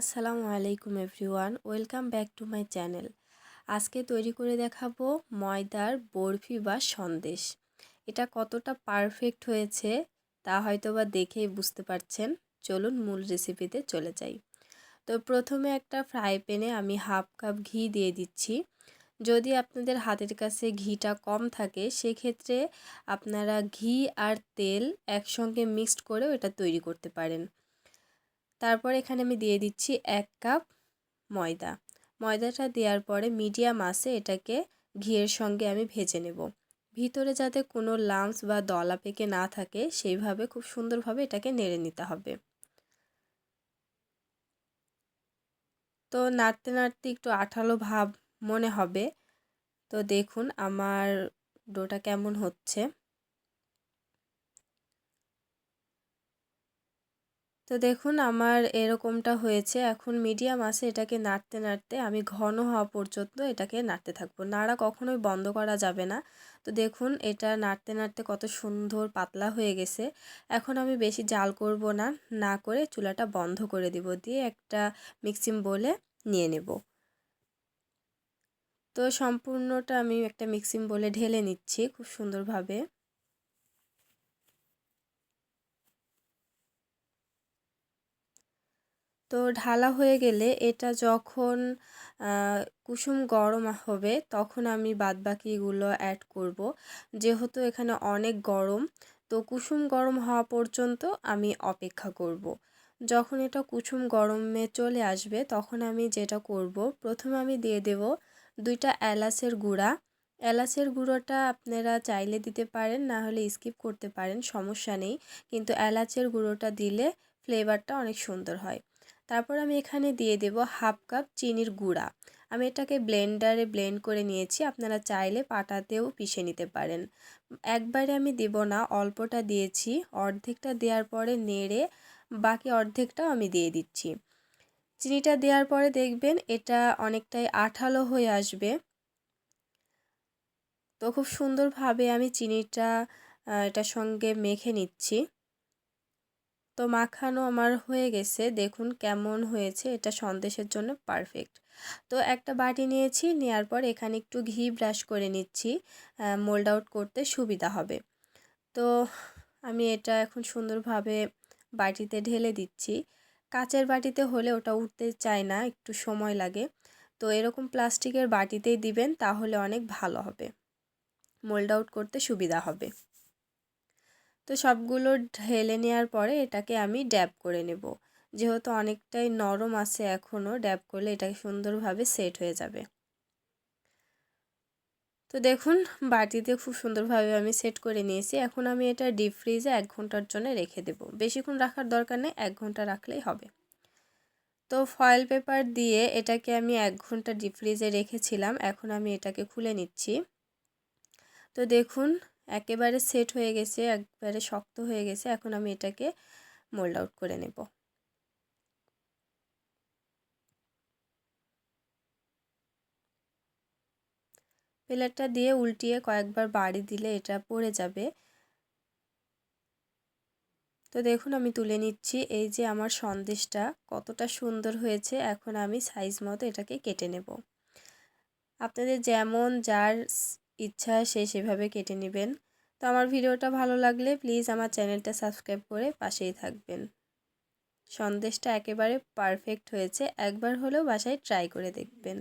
আসসালামু আলাইকুম everyone, welcome back to my channel. আজকে তৈরি করে দেখাবো ময়দার বরফি বা সন্দেশ। এটা কতটা পারফেক্ট হয়েছে তা হয়তো বা দেখেই বুঝতে পারছেন। চলুন মূল রেসিপিতে চলে যাই। তো প্রথমে একটা ফ্রাই প্যানে আমি হাফ কাপ ঘি দিয়ে দিচ্ছি। যদি আপনাদের হাতের কাছে ঘিটা কম থাকে, সেক্ষেত্রে আপনারা ঘি আর তেল একসঙ্গে মিক্সড করেও এটা তৈরি করতে পারেন। তারপর এখানে আমি দিয়ে দিচ্ছি এক কাপ ময়দা। ময়দাটা দেওয়ার পরে মিডিয়াম আসে এটাকে ঘিয়ের সঙ্গে আমি ভেজে নেব। ভিতরে যাতে কোনো লামস বা দলা পেকে না থাকে, সেইভাবে খুব সুন্দরভাবে এটাকে নেড়ে নিতে হবে। তো নাড়তে নাড়তে একটু আঠালো ভাব মনে হবে। তো দেখুন আমার ডোটা কেমন হচ্ছে। তো দেখুন আমার এরকমটা হয়েছে। এখন মিডিয়াম আছে এটাকে নাড়তে নাড়তে আমি ঘন হওয়া পর্যন্ত এটাকে নাড়তে থাকব। নাড়া কখনোই বন্ধ করা যাবে না। তো দেখুন এটা নাড়তে নাড়তে কত সুন্দর পাতলা হয়ে গেছে। এখন আমি বেশি জাল করব না না করে চুলাটা বন্ধ করে দিব। দিয়ে একটা মিক্সিং বলে নিয়ে নেব। তো সম্পূর্ণটা আমি একটা মিক্সিং বলে ঢেলে নিচ্ছি খুব সুন্দরভাবে। তো ঢালা হয়ে গেলে এটা যখন কুসুম গরম হবে তখন আমি বাদবাকিগুলো অ্যাড করব। যেহেতু এখানে অনেক গরম, তো কুসুম গরম হওয়া পর্যন্ত আমি অপেক্ষা করব। যখন এটা কুসুম গরমে চলে আসবে তখন আমি যেটা করব, প্রথমে আমি দিয়ে দেব দুইটা এলাচের গুঁড়া। এলাচের গুঁড়োটা আপনারা চাইলে দিতে পারেন, না হলে স্কিপ করতে পারেন, সমস্যা নেই। কিন্তু এলাচের গুঁড়োটা দিলে ফ্লেভারটা অনেক সুন্দর হয়। তারপর আমি এখানে দিয়ে দেব হাফ কাপ চিনির গুঁড়া। আমি এটাকে ব্লেন্ডারে ব্লেন্ড করে নিয়েছি, আপনারা চাইলে পাটাতেও পিষে নিতে পারেন। একবারে আমি দেব না, অল্পটা দিয়েছি, অর্ধেকটা দেওয়ার পরে নেড়ে বাকি অর্ধেকটাও আমি দিয়ে দিচ্ছি। চিনিটা দেওয়ার পরে দেখবেন এটা অনেকটাই আঠালো হয়ে আসবে। তো খুব সুন্দরভাবে আমি চিনিটা এটার সঙ্গে মেখে নিচ্ছি। তো মাখানো আমার হয়ে গেছে। দেখুন কেমন হয়েছে, এটা সন্দেশের জন্য পারফেক্ট তো একটা বাটি নিয়েছি নেওয়ার পর এখানে একটু ঘি ব্রাশ করে নিচ্ছি মোল্ড আউট করতে সুবিধা হবে। তো আমি এটা এখন সুন্দরভাবে বাটিতে ঢেলে দিচ্ছি। কাচের বাটিতে হলে ওটা উঠতে চায় না, একটু সময় লাগে। তো এরকম প্লাস্টিকের বাটিতেই দিবেন, তাহলে অনেক ভালো হবে। মোল্ড আউট করতে সুবিধা হবে। তো সবগুলো ঢেলে নেওয়ার পরে এটাকে আমি ড্যাব করে নেব। যেহেতু অনেকটাই নরম আছে এখনও ড্যাব করলে এটা সুন্দরভাবে সেট হয়ে যাবে। তো দেখুন, বাটিতে খুব সুন্দরভাবে আমি সেট করে নিয়েছি। এখন আমি এটা ডিপ ফ্রিজে এক ঘণ্টার জন্য রেখে দেব। বেশিক্ষণ রাখার দরকার নেই, এক ঘণ্টা রাখলেই হবে। তো ফয়েল পেপার দিয়ে এটাকে আমি এক ঘণ্টা ডিপ ফ্রিজে রেখেছিলাম। এখন আমি এটাকে খুলে নিচ্ছি। তো দেখুন একেবারে সেট হয়ে গেছে, একবারে শক্ত হয়ে গেছে, এখন আমি এটাকে মোল্ড আউট করে নেব। প্লেটটা দিয়ে উল্টিয়ে কয়েকবার বাড়ি দিলে এটা পড়ে যাবে। তো দেখুন, আমি তুলে নিচ্ছি, এই যে আমার সন্দেশটা কতটা সুন্দর হয়েছে, এখন আমি সাইজ মতো এটাকে কেটে নেব। আপনাদের যেমন যার ইচ্ছা সে সেভাবে কেটে নেবেন। তো আমার ভিডিওটা ভালো লাগলে প্লিজ আমার চ্যানেলটা সাবস্ক্রাইব করে পাশেই থাকবেন। সন্দেশটা একেবারে পারফেক্ট হয়েছে, একবার হলেও বাসায় ট্রাই করে দেখবেন।